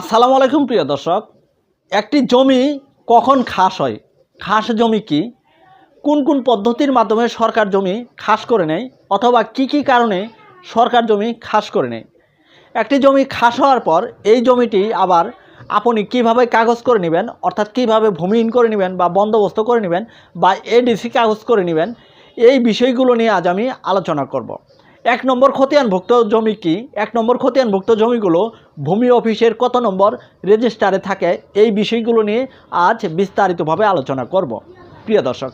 আসসালামু আলাইকুম প্রিয় দর্শক, একটি জমি কখন খাস হয়? খাস জমি কি? কোন কোন পদ্ধতির মাধ্যমে সরকার জমি খাস করে নেয়? অথবা কি কি কারণে সরকার জমি খাস করে নেয়? একটি জমি খাস হওয়ার পর এই জমিটি আবার আপনি কীভাবে কাগজ করে নেবেন? অর্থাৎ কীভাবে ভূমিহীন করে নেবেন বা বন্দোবস্ত করে নেবেন? বা এডিসি কাগজ করে নেবেন? এই বিষয়গুলো নিয়ে আজ আমি আলোচনা করব। এক নম্বর খতিয়ানভুক্ত জমি কি? এক নম্বর খতিয়ানভুক্ত জমিগুলো ভূমি অফিসের কত নম্বর রেজিস্টারে থাকে? এই বিষয়গুলো নিয়ে আজ বিস্তারিতভাবে আলোচনা করব। প্রিয় দর্শক,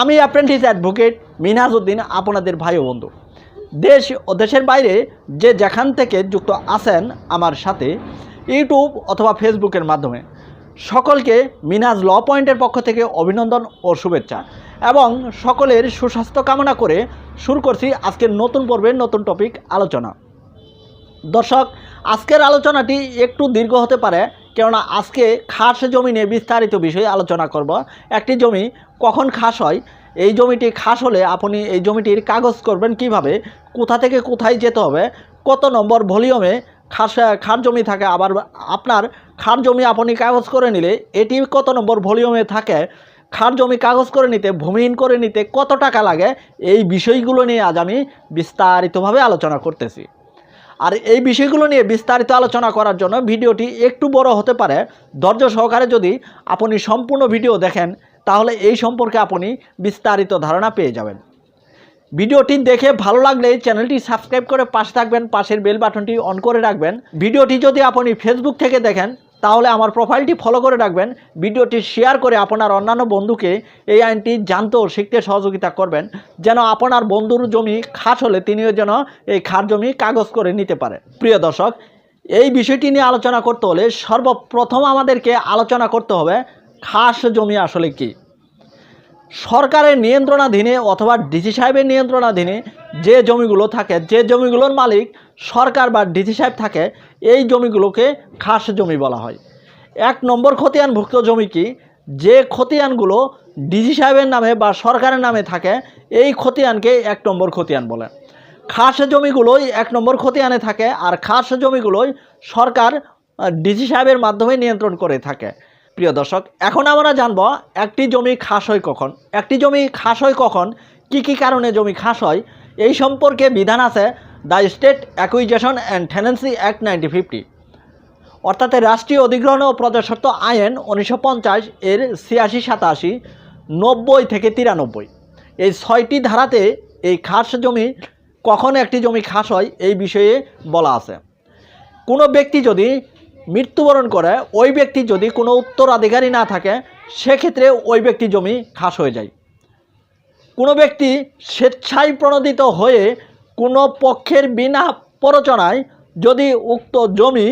আমি অ্যাপ্রেন্টিস অ্যাডভোকেট মিনহাজউদ্দিন, আপনাদের ভাই ও বন্ধু। দেশ ও দেশের বাইরে যে যেখান থেকে যুক্ত আছেন আমার সাথে, ইউটিউব অথবা ফেসবুকের মাধ্যমে। সকলকে মিনাজ ল পয়েন্টের পক্ষ থেকে অভিনন্দন ও শুভেচ্ছা। এবং সকলের সুস্বাস্থ্য কামনা করে শুরু করছি আজকের নতুন পর্বের নতুন টপিক আলোচনা। দর্শক, আজকের আলোচনাটি একটু দীর্ঘ হতে পারে, কেননা আজকে খাস জমি নিয়ে বিস্তারিত বিষয়ে আলোচনা করব। একটি জমি কখন খাস হয়, এই জমিটি খাস হলে আপনি এই জমিটির কাগজ করবেন কীভাবে, কোথা থেকে কোথায় যেতে হবে, কত নম্বর ভলিউমে খাস খার জমি থাকে, আবার আপনার খার জমি আপনি কাগজ করে নিলে, এটি কত নম্বর ভলিউমে থাকে? খার জমি কাগজ করে নিতে, ভূমিহীন করে নিতে কত টাকা লাগে? এই বিষয়গুলো নিয়ে আজ আমি বিস্তারিতভাবে আলোচনা করতেছি। আর এই বিষয়গুলো নিয়ে বিস্তারিত আলোচনা করার জন্য ভিডিওটি একটু বড় হতে পারে। ধৈর্য সহকারে যদি আপনি সম্পূর্ণ ভিডিও দেখেন, তাহলে এই সম্পর্কে আপনি বিস্তারিত ধারণা পেয়ে যাবেন। ভিডিওটি দেখে ভালো লাগলে চ্যানেলটি সাবস্ক্রাইব করে পাশে থাকবেন, পাশের বেল বাটনটি অন করে রাখবেন। ভিডিওটি যদি আপনি ফেসবুক থেকে দেখেন, তাহলে আমার প্রোফাইলটি ফলো করে রাখবেন। ভিডিওটি শেয়ার করে আপনার অন্যান্য বন্ধুকে এই আইনটি জানতে ও শিখতে সহযোগিতা করবেন, যেন আপনার বন্ধুর জমি খাস হলে তিনিও যেন এই খাস জমি কাগজ করে নিতে পারে প্রিয় দর্শক, এই বিষয়টি নিয়ে আলোচনা করতে হলে সর্বপ্রথম আমাদেরকে আলোচনা করতে হবে, খাস জমি আসলে কী? সরকারের নিয়ন্ত্রণাধীনে অথবা ডিসি সাহেবের নিয়ন্ত্রণাধীনে যে জমিগুলো থাকে, যে জমিগুলোর মালিক সরকার বা ডিসি সাহেব থাকে, এই জমিগুলোকে খাস জমি বলা হয়। এক নম্বর খতিয়ানভুক্ত জমি কি? যে খতিয়ানগুলো ডিসি সাহেবের নামে বা সরকারের নামে থাকে, এই খতিয়ানকে এক নম্বর খতিয়ান বলে। খাস জমিগুলোই এক নম্বর খতিয়ানে থাকে, আর খাস জমিগুলোই সরকার ডিসি সাহেবের মাধ্যমে নিয়ন্ত্রণ করে থাকে। প্রিয় দর্শক, এখন আমরা জানব একটি জমি খাস হয় কখন। একটি জমি খাস হয় কখন, কি কি কারণে জমি খাস হয়, এই সম্পর্কে বিধান আছে the state acquisition and tenancy act nineteen fifty. অর্থাৎ রাষ্ট্রীয় অধিগ্রহণ ও প্রজাস্বত্ব আইন উনিশশো পঞ্চাশ এর ছিয়াশি, সাতাশি, নব্বই থেকে তিরানব্বই। এই ছয়টি ধারাতে এই খাস জমি কখন একটি জমি খাস হয়, এই বিষয়ে বলা আছে। কোনো ব্যক্তি যদি মৃত্যুবরণ করে ওই ব্যক্তি যদি কোনো উত্তরাধিকারী না থাকে, সেক্ষেত্রে ওই ব্যক্তি জমি খাস হয়ে যায়। কোনো ব্যক্তি স্বেচ্ছায় প্রণোদিত হয়ে কোনো পক্ষের বিনা প্ররোচনায় যদি উক্ত জমি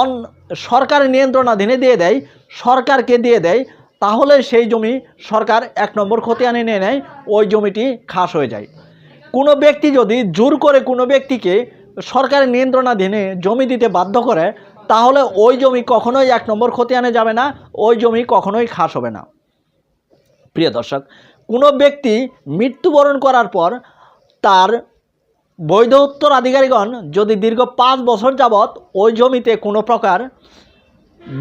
অন, সরকারের নিয়ন্ত্রণাধীনে দিয়ে দেয়, সরকারকে দিয়ে দেয়, তাহলে সেই জমি সরকার এক নম্বর খতিয়ানে নিয়ে নেয়, ওই জমিটি খাস হয়ে যায়। কোনো ব্যক্তি যদি জোর করে কোনো ব্যক্তিকে সরকারের নিয়ন্ত্রণাধীনে জমি দিতে বাধ্য করে তাহলে ওই জমি কখনোই এক নম্বর খতিয়ানে যাবে না, ওই জমি কখনোই খাস হবে না। প্রিয় দর্শক, কোনো ব্যক্তি মৃত্যুবরণ করার পর তার বৈধ উত্তরাধিকারীগণ যদি দীর্ঘ পাঁচ বছর যাবৎ ওই জমিতে কোনো প্রকার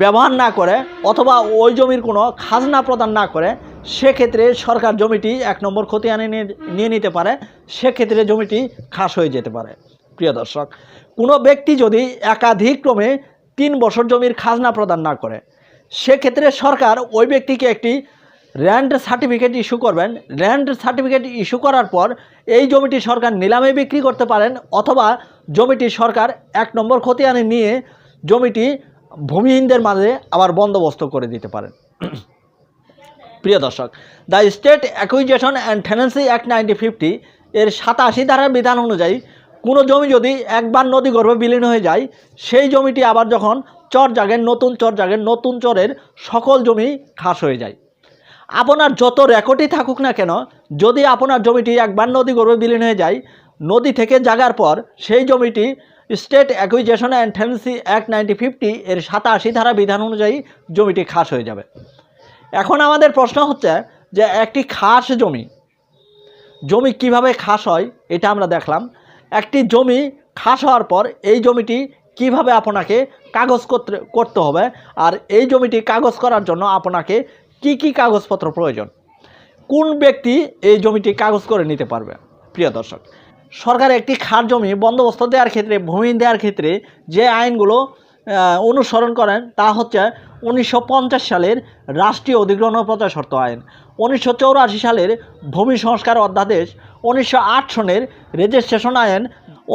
ব্যবহার না করে অথবা ওই জমির কোনো খাজনা প্রদান না করে, সেক্ষেত্রে সরকার জমিটি এক নম্বর খতিয়ানে নিয়ে নিতে পারে, সেক্ষেত্রে জমিটি খাস হয়ে যেতে পারে। প্রিয় দর্শক, কোনো ব্যক্তি যদি একাধিক্রমে তিন বছর জমির খাজনা প্রদান না করে। সেক্ষেত্রে সরকার ওই ব্যক্তিকে একটি র্যান্ড সার্টিফিকেট ইস্যু করবেন। র্যান্ড সার্টিফিকেট ইস্যু করার পর এই জমিটি সরকার নিলামে বিক্রি করতে পারেন অথবা জমিটি সরকার এক নম্বর খতিয়ানে নিয়ে জমিটি ভূমিহীনদের মাঝে আবার বন্দোবস্ত করে দিতে পারেন। প্রিয় দর্শক, the state acquisition and tenancy act nineteen fifty এর সাতাশি ধারার বিধান অনুযায়ী কোনো জমি যদি একবার নদী গর্ভে বিলীন হয়ে যায়, সেই জমিটি আবার যখন চর জাগের, নতুন চর জাগের, নতুন চরের সকল জমি খাস হয়ে যায়। আপনার যত রেকর্ডই থাকুক না কেন, যদি আপনার জমিটি একবার নদী গর্ভে বিলীন হয়ে যায়, নদী থেকে জাগার পর সেই জমিটি state acquisition and tenancy act nineteen fifty এর সাতাশি ধারা বিধান অনুযায়ী জমিটি খাস হয়ে যাবে। এখন আমাদের প্রশ্ন হচ্ছে যে একটি খাস জমি জমি কীভাবে খাস হয়, এটা আমরা দেখলাম। একটি জমি খাস হওয়ার পর এই জমিটি কীভাবে আপনাকে কাগজ করতে করতে হবে? আর এই জমিটি কাগজ করার জন্য আপনাকে কি কি কাগজপত্র প্রয়োজন? কোন ব্যক্তি এই জমিটি কাগজ করে নিতে পারবে? প্রিয় দর্শক সরকার একটি খার জমি বন্দোবস্ত দেওয়ার ক্ষেত্রে, ভূমি দেওয়ার ক্ষেত্রে যে আইনগুলো অনুসরণ করেন, তা হচ্ছে উনিশশো পঞ্চাশ সালের রাষ্ট্রীয় অধিগ্রহণ প্রচার শর্ত আইন। উনিশশো সালের ভূমি সংস্কার অধ্যাদেশ, উনিশশো আট সনের রেজিস্ট্রেশন আইন,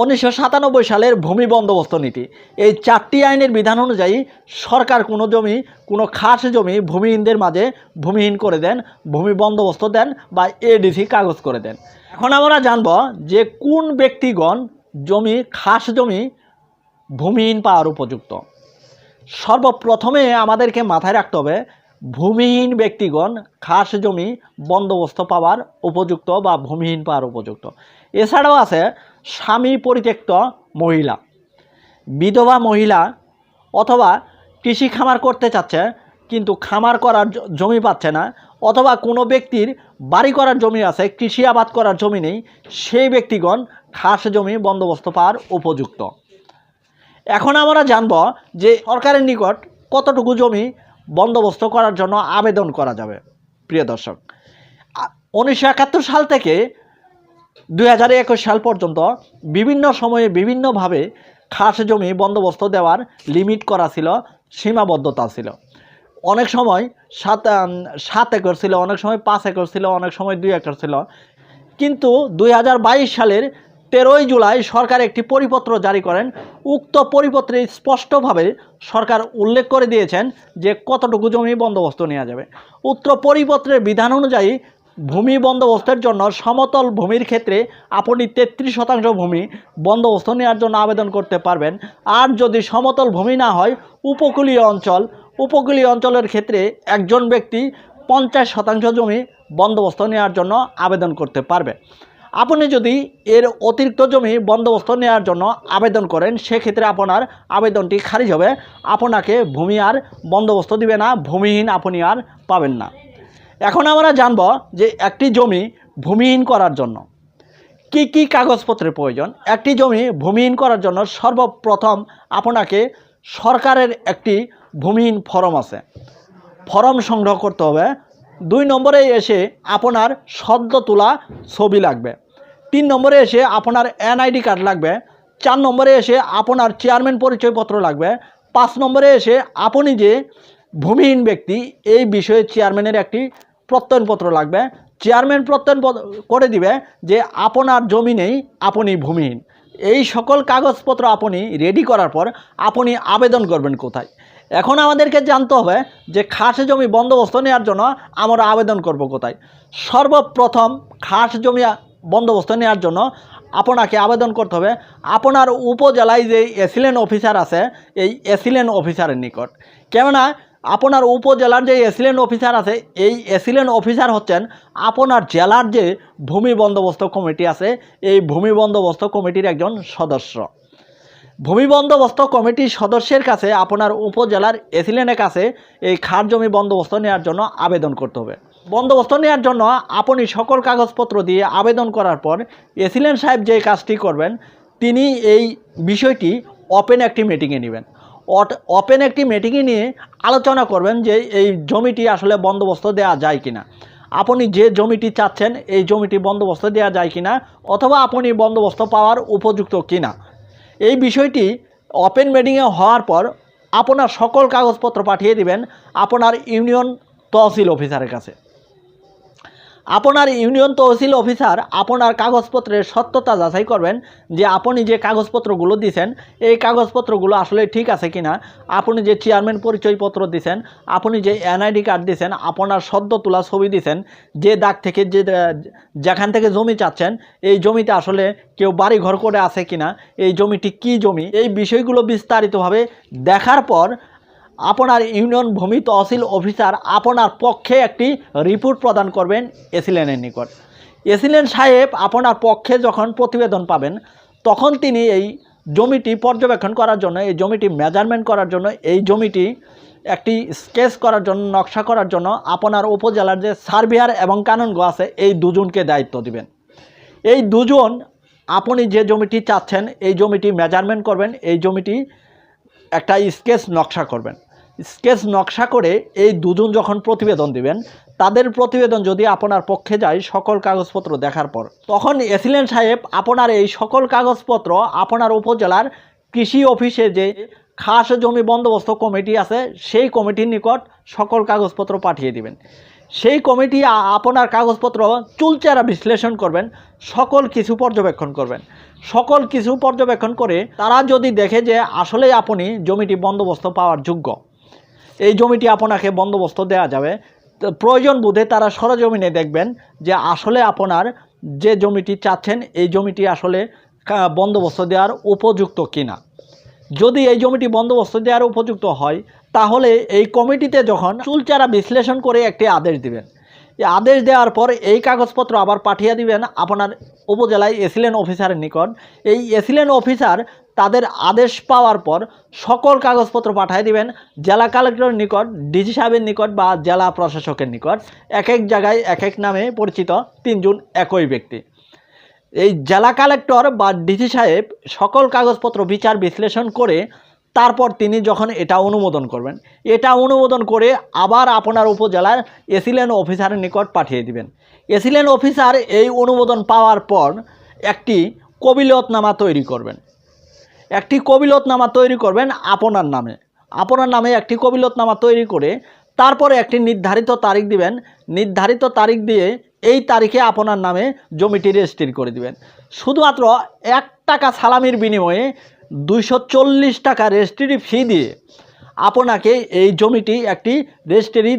উনিশশো সাতানব্বই সালের ভূমি বন্দোবস্ত নীতি। এই চারটি আইনের বিধান অনুযায়ী সরকার কোনো জমি, কোনো খাস জমি ভূমিহীনদের মাঝে ভূমিহীন করে দেন, ভূমি বন্দোবস্ত দেন বা এডিসি কাগজ করে দেন। এখন আমরা জানব যে কোন ব্যক্তিগণ জমি, খাস জমি ভূমিহীন পাওয়ার উপযুক্ত। সর্বপ্রথমে আমাদেরকে মাথায় রাখতে হবে, ভূমিহীন ব্যক্তিগণ খাস জমি, বন্দোবস্ত পাওয়ার উপযুক্ত বা ভূমিহীন পাওয়ার উপযুক্ত। এছাড়াও আছে স্বামী পরিত্যক্ত মহিলা, বিধবা মহিলা অথবা কৃষি খামার করতে চাচ্ছে কিন্তু খামার করার জমি পাচ্ছে না অথবা কোনো ব্যক্তির বাড়ি করার জমি আছে, কৃষি আবাদ করার জমি নেই, সেই ব্যক্তিগণ খাস জমি, বন্দোবস্ত পাওয়ার উপযুক্ত। এখন আমরা জানব যে সরকারের নিকট কতটুকু জমি বন্দোবস্ত করার জন্য আবেদন করা যাবে। প্রিয় দর্শক উনিশশো একাত্তর সাল থেকে দুই হাজার একুশ সাল পর্যন্ত বিভিন্ন সময়ে বিভিন্নভাবে খাস জমি বন্দোবস্ত দেওয়ার লিমিট করা ছিল, সীমাবদ্ধতা ছিল। অনেক সময় সাত সাত একর ছিল, অনেক সময় পাঁচ একর ছিল, অনেক সময় দুই একর ছিল। কিন্তু দু হাজার বাইশ সালের তেরোই জুলাই সরকার একটি পরিপত্র জারি করেন। উক্ত পরিপত্রে স্পষ্টভাবে সরকার উল্লেখ করে দিয়েছেন যে কতটুকু জমি বন্দোবস্ত নেওয়া যাবে। উক্ত পরিপত্রের বিধান অনুযায়ী ভূমি বন্দোবস্তের জন্য সমতল ভূমির ক্ষেত্রে আপনি তেত্রিশ শতাংশ ভূমি বন্দোবস্ত নেওয়ার জন্য আবেদন করতে পারবেন। আর যদি সমতল ভূমি না হয়, উপকূলীয় অঞ্চল, উপকূলীয় অঞ্চলের ক্ষেত্রে একজন ব্যক্তি পঞ্চাশ শতাংশ জমি বন্দোবস্ত নেওয়ার জন্য আবেদন করতে পারবে। আপনি যদি এর অতিরিক্ত জমি বন্দোবস্ত নেওয়ার জন্য আবেদন করেন, সেক্ষেত্রে আপনার আবেদনটি খারিজ হবে। আপনাকে ভূমি আর বন্দোবস্ত দিবে না, ভূমিহীন আপনি আর পাবেন না। এখন আমরা জানব যে একটি জমি ভূমিহীন করার জন্য কি কি কাগজপত্রের প্রয়োজন? একটি জমি ভূমিহীন করার জন্য সর্বপ্রথম আপনাকে সরকারের একটি ভূমিহীন ফরম আছে। ফরম সংগ্রহ করতে হবে। দুই নম্বরে এসে আপনার সদ্য তোলা ছবি লাগবে। তিন নম্বরে এসে আপনার এনআইডি কার্ড লাগবে, চার নম্বরে এসে আপনার চেয়ারম্যান পরিচয়পত্র লাগবে, পাঁচ নম্বরে এসে আপনি যে ভূমিহীন ব্যক্তি, এই বিষয়ে চেয়ারম্যানের একটি প্রত্যয়নপত্র লাগবে। চেয়ারম্যান প্রত্যয়ন করে দিবে যে আপনার জমি নেই, আপনি ভূমিহীন। এই সকল কাগজপত্র আপনি রেডি করার পর আপনি আবেদন করবেন কোথায়? এখন আমাদেরকে জানতে হবে যে খাস জমি বন্দোবস্ত নেওয়ার জন্য আমরা আবেদন করব কোথায়? সর্বপ্রথম খাস জমি বন্দোবস্ত নেওয়ার জন্য আপনাকে আবেদন করতে হবে। আপনার উপজেলায় যে এসিলেন অফিসার আছে, এই এসিলেন অফিসারের নিকট। কেননা, আপনার উপজেলার যে এসিলেন অফিসার আছে, এই এসিলেন অফিসার হচ্ছেন আপনার জেলার যে ভূমি বন্দোবস্ত কমিটি আছে, এই ভূমি বন্দোবস্ত কমিটির একজন সদস্য। ভূমি বন্দোবস্ত কমিটির সদস্যের কাছে আপনার উপজেলার এসিলেনের কাছে এই খার জমি বন্দোবস্ত নেওয়ার জন্য আবেদন করতে হবে। বন্দোবস্ত নেওয়ার জন্য আপনি সকল কাগজপত্র দিয়ে আবেদন করার পর এসিলেন সাহেব যে কাজটি করবেন, তিনি এই বিষয়টি ওপেন একটি মিটিংয়ে নেবেন। ওপেন একটি মিটিংয়ে নিয়ে আলোচনা করবেন যে এই জমিটি আসলে বন্দোবস্ত দেওয়া যায় কিনা। আপনি যে জমিটি চাচ্ছেন, এই জমিটি বন্দোবস্ত দেওয়া যায় কিনা অথবা আপনি বন্দোবস্ত পাওয়ার উপযুক্ত কিনা। এই বিষয়টি ওপেন মিটিংয়ে হওয়ার পর আপনার সকল কাগজপত্র পাঠিয়ে দিবেন আপনার ইউনিয়ন তহসিল অফিসারের কাছে। আপনার ইউনিয়ন তহসিল অফিসার আপনার কাগজপত্রের সত্যতা যাচাই করবেন যে আপনি যে কাগজপত্রগুলো দিছেন, এই কাগজপত্রগুলো আসলে ঠিক আছে কিনা, আপনি যে চেয়ারম্যান পরিচয়পত্র দিছেন, আপনি যে এনআইডি কার্ড দিছেন, আপনার সদ্য তোলা ছবি দিছেন, যে দাগ থেকে যে, যেখান থেকে জমি চাচ্ছেন, এই জমিতে আসলে কেউ বাড়ি ঘর করে আছে কিনা, এই জমিটি কি জমি, এই বিষয়গুলো বিস্তারিতভাবে দেখার পর আপনার ইউনিয়ন ভূমি তহসিল অফিসার আপনার পক্ষে একটি রিপোর্ট প্রদান করবেন এসিলেনের নিকট। এসিলেন সাহেব আপনার পক্ষে যখন প্রতিবেদন পাবেন, তখন তিনি এই জমিটি পর্যবেক্ষণ করার জন্য, এই জমিটি মেজারমেন্ট করার জন্য, এই জমিটি একটি স্কেচ করার জন্য, নকশা করার জন্য আপনার উপজেলার যে সার্ভেয়ার এবং কানুনগ আছে, এই দুজনকে দায়িত্ব দিবেন। এই দুজন আপনি যে জমিটি চাচ্ছেন, এই জমিটি মেজারমেন্ট করবেন, এই জমিটি একটা স্কেচ নকশা করবেন। স্কেচ নকশা করে এই দুজন যখন প্রতিবেদন দিবেন, তাদের প্রতিবেদন যদি আপনার পক্ষে যায় সকল কাগজপত্র দেখার পর, তখন এসিলেন সাহেব আপনার এই সকল কাগজপত্র আপনার উপজেলার কৃষি অফিসে যে খাস জমি বন্দোবস্ত কমিটি আছে, সেই কমিটির নিকট সকল কাগজপত্র পাঠিয়ে দিবেন। সেই কমিটি আপনার কাগজপত্র চুলচেরা বিশ্লেষণ করবেন, সকল কিছু পর্যবেক্ষণ করবেন। সকল কিছু পর্যবেক্ষণ করে তারা যদি দেখে যে আসলেই আপনি জমিটি বন্দোবস্ত পাওয়ার যোগ্য এই জমিটি আপনাকে বন্দোবস্ত দেওয়া যাবে। প্রয়োজন বোধে তারা সরজমিনে দেখবেন যে আসলে আপনার যে জমিটি চাচ্ছেন, এই জমিটি আসলে বন্দোবস্ত দেওয়ার উপযুক্ত কিনা। যদি এই জমিটি বন্দোবস্ত দেওয়ার উপযুক্ত হয়, তাহলে এই কমিটিতে যখন চুলচারা বিশ্লেষণ করে একটি আদেশ দিবেন। আদেশ দেওয়ার পর এই কাগজপত্র আবার পাঠিয়ে দিবেন আপনার উপজেলায় এসিলেন অফিসারের নিকট। এই এসিলেন অফিসার তাদের আদেশ পাওয়ার পর সকল কাগজপত্র পাঠিয়ে দিবেন। জেলা কালেক্টরের নিকট, ডিজি সাহেবের নিকট বা জেলা প্রশাসকের নিকট। এক এক জায়গায় এক এক নামে পরিচিত তিনজন একই ব্যক্তি। এই জেলা কালেক্টর বা ডিজি সাহেব সকল কাগজপত্র বিচার বিশ্লেষণ করে তারপর তিনি যখন এটা অনুমোদন করবেন, এটা অনুমোদন করে আবার আপনার উপজেলার এসিলেন অফিসারের নিকট পাঠিয়ে দিবেন। এসিলেন অফিসার এই অনুমোদন পাওয়ার পর একটি কবিলতনামা তৈরি করবেন। একটি কবিলতনামা তৈরি করবেন আপনার নামে। আপনার নামে একটি কবিলতনামা তৈরি করে তারপরে একটি নির্ধারিত তারিখ দিবেন। নির্ধারিত তারিখ দিয়ে এই তারিখে আপনার নামে জমিটি রেজিস্ট্রি করে দিবেন। শুধুমাত্র এক টাকা সালামির বিনিময়ে দুইশো চল্লিশ টাকা রেজিস্ট্রি ফি দিয়ে আপনাকে এই জমিটি একটি রেজিস্ট্রি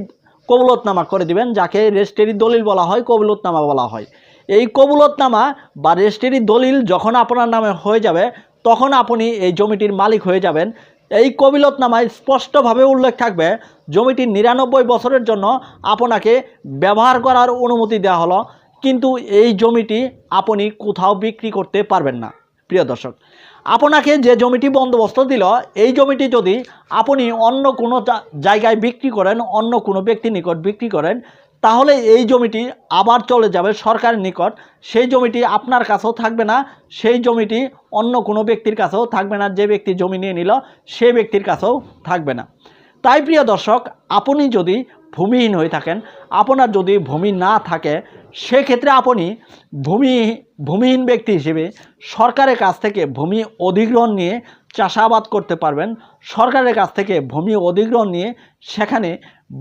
কবুলতনামা করে দিবেন, যাকে রেজিস্ট্রি দলিল বলা হয়, কবুলতনামা বলা হয়। এই কবুলতনামা বা রেজিস্ট্রি দলিল যখন আপনার নামে হয়ে যাবে তখন আপনি এই জমিটির মালিক হয়ে যাবেন। এই কবিলতনামায় স্পষ্টভাবে উল্লেখ থাকবে, জমিটি নিরানব্বই বছরের জন্য আপনাকে ব্যবহার করার অনুমতি দেওয়া হলো, কিন্তু এই জমিটি আপনি কোথাও বিক্রি করতে পারবেন না। প্রিয় দর্শক, আপনাকে যে জমিটি বন্দোবস্ত দিল, এই জমিটি যদি আপনি অন্য কোনো জায়গায় বিক্রি করেন, অন্য কোনো ব্যক্তির নিকট বিক্রি করেন তাহলে এই জমিটি আবার চলে যাবে সরকারের নিকট। সেই জমিটি আপনার কাছেও থাকবে না, সেই জমিটি অন্য কোনো ব্যক্তির কাছেও থাকবে না, যে ব্যক্তি জমি নিয়ে নিল, সে ব্যক্তির কাছেও থাকবে না। তাই প্রিয় দর্শক, আপনি যদি ভূমিহীন হয়ে থাকেন, আপনার যদি ভূমি না থাকে, সেক্ষেত্রে আপনি ভূমি, ভূমিহীন ব্যক্তি হিসেবে সরকারের কাছ থেকে ভূমি অধিগ্রহণ নিয়ে চাষাবাদ করতে পারবেন। সরকারের কাছ থেকে ভূমি অধিগ্রহণ নিয়ে সেখানে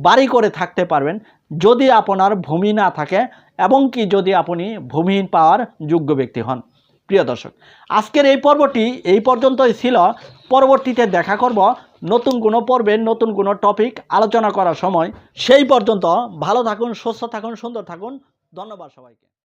বাড়ি করে থাকতে পারবেন। যদি আপনার ভূমি না থাকে এবং কি যদি আপনি ভূমিহীন পাওয়ার যোগ্য ব্যক্তি হন। প্রিয় দর্শক, আজকের এই পর্বটি এই পর্যন্তই ছিল। পরবর্তীতে দেখা করব নতুন কোনো পর্বে, নতুন কোনো টপিক আলোচনা করার সময়। সেই পর্যন্ত ভালো থাকুন, সুস্থ থাকুন, সুন্দর থাকুন। ধন্যবাদ সবাইকে।